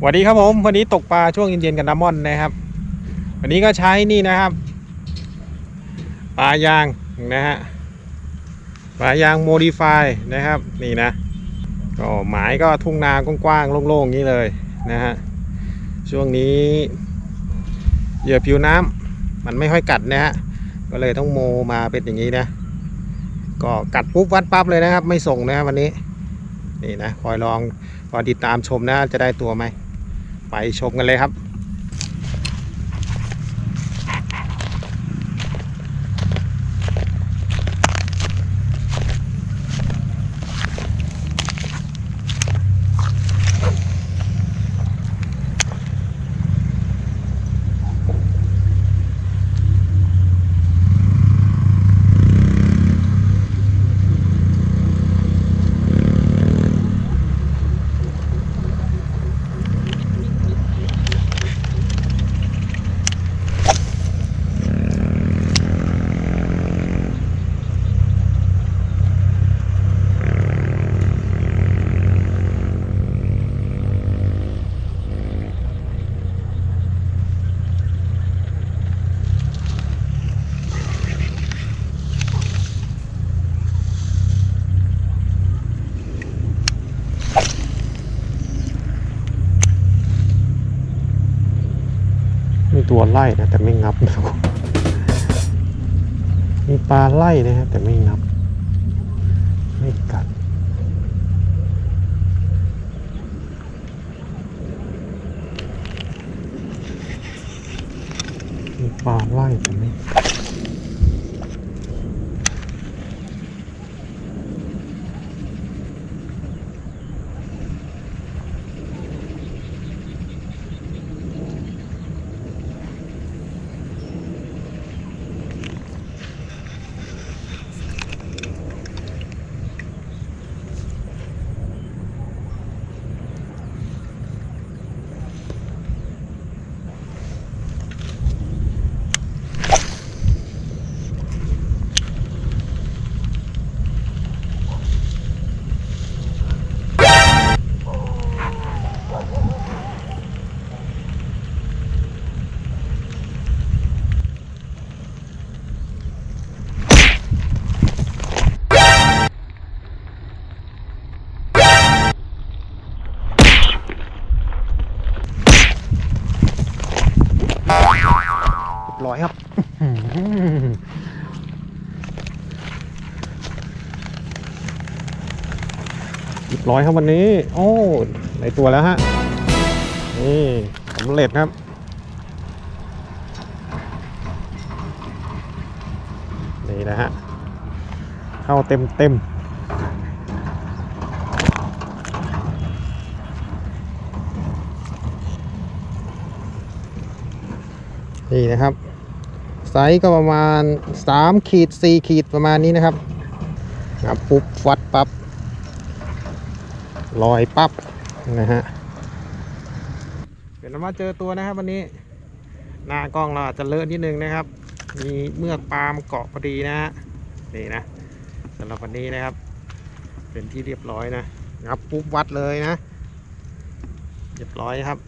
สวัสดีครับผมวันนี้ตกปลาช่วงเย็นๆกับน้ำมอนนะครับ วันนี้ก็ใช้นี่นะครับปลายางนะฮะปลายางโมดิฟายนะครับนี่นะก็หมายก็ทุ่งนากว้างๆโล่งๆอย่างนี้เลยนะฮะช่วงนี้เหยื่อผิวน้ำมันไม่ค่อยกัดนะฮะก็เลยต้องโมมาเป็นอย่างนี้นะ ก็กัดปุ๊บวัดปั๊บเลยนะครับ ไม่ส่งนะครับวันนี้นี่นะคอยลองคอยติดตามชมนะจะได้ตัวไหม ไปชมกันเลยครับ มี ตัวไล่นะแต่ไม่งับนะทุกคนมีปลาไล่นะฮะแต่ไม่งับ ไม่กัดมีปลาไล่แต่ไม่กัด ร้อยครับอีกร้อยครับวันนี้ โอ้ในตัวแล้วฮะ นี่สำเร็จครับนี่นะฮะ เข้าเต็มเต็มนี่นะครับ ไซส์ก็ประมาณ3ขีด4ขีดประมาณนี้นะครับงับปุ๊บฟัดปับ๊บลอยปั๊บนะฮะเดี๋ยวเรามาเจอตัวนะครับวันนี้ หน้ากล้องเราอาจจะเลอะนิดนึงนะครับ มีเมือกปลามเกาะพอดีนะฮะนี่นะสำหรับวันนี้นะครับ เป็นที่เรียบร้อยนะงับปุ๊บวัดเลยนะ เรียบร้อยครับ